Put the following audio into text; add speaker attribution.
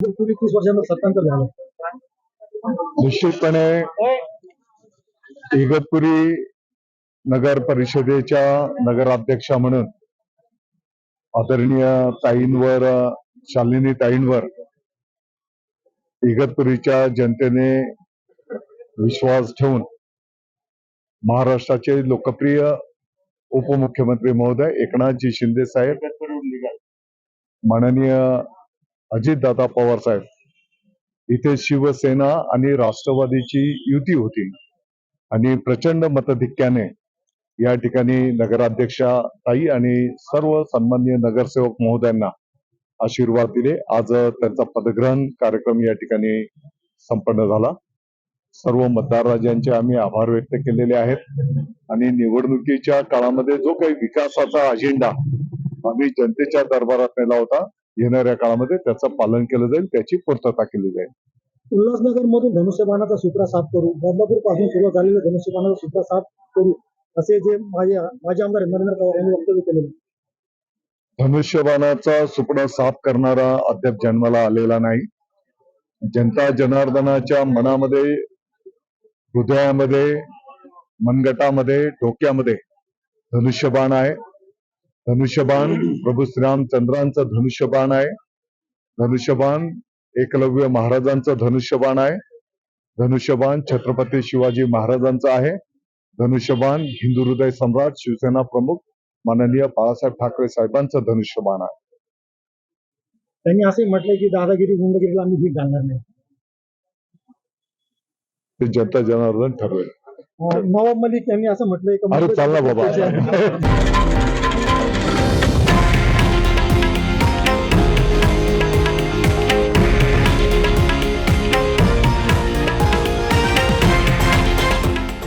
Speaker 1: तीस सत्तांतर झालं.
Speaker 2: निश्चितपणे इगतपुरी नगर परिषदेच्या नगराध्यक्षा म्हणून आदरणीय ताईंवर शालिनी ताईंवर इगतपुरीच्या जनतेने विश्वास ठेवून महाराष्ट्राचे लोकप्रिय उपमुख्यमंत्री महोदय एकनाथजी शिंदे साहेब माननीय अजितदादा पवार साहेब. इथे शिवसेना आणि राष्ट्रवादीची युती होती. आणि प्रचंड मतधिक्याने या ठिकाणी नगराध्यक्षा ताई आणि सर्व सन्मान्य नगरसेवक महोदयांना आशीर्वाद दिले. आज त्यांचा पदग्रहण कार्यक्रम या ठिकाणी संपन्न झाला. सर्व मतदार राजांचे आम्ही आभार व्यक्त केलेले आहेत. आणि निवडणुकीच्या काळामध्ये जो काही विकासाचा अजेंडा आम्ही जनतेच्या दरबारात नेला होता येणाऱ्या काळामध्ये त्याचं पालन केलं जाईल त्याची पूर्तता केली जाईल.
Speaker 1: उल्हासनगर मधून धनुष्यबाणाचा सुत्रा साफ करू बदलापूरपासून सुरुवात झालेल्या धनुष्यबाणाचा सुत्रा साफ करू असे जे माझे माजी आमदार नरेंद्र पवार यांनी वक्तव्य केलेले.
Speaker 2: धनुष्यबाणाचा सुपडा साफ करणारा अद्याप जन्माला आलेला नाही. जनता जनार्दनाच्या मनामध्ये हृदयामध्ये मनगटामध्ये डोक्यामध्ये धनुष्यबाण आहे. धनुष्यबाण प्रभू श्रीरामचंद्रांचं धनुष्यबाण आहे. धनुष्यबाण एकलव्य महाराजांचं धनुष्यबाण आहे. धनुष्यबाण छत्रपती शिवाजी महाराजांचं आहे. धनुष्यबाण हिंदू हृदय सम्राट शिवसेना प्रमुख माननीय बाळासाहेब ठाकरे साहेबांचं धनुष्यबाण आहे.
Speaker 1: त्यांनी असे म्हटले की दादागिरी गुंडगिरीला आम्ही भीक घालणार नाही.
Speaker 2: ते जनता जनार्दन ठरवेल.
Speaker 1: नवाब मलिक यांनी असं म्हटलंय का
Speaker 2: अरे चाल ना बाबा.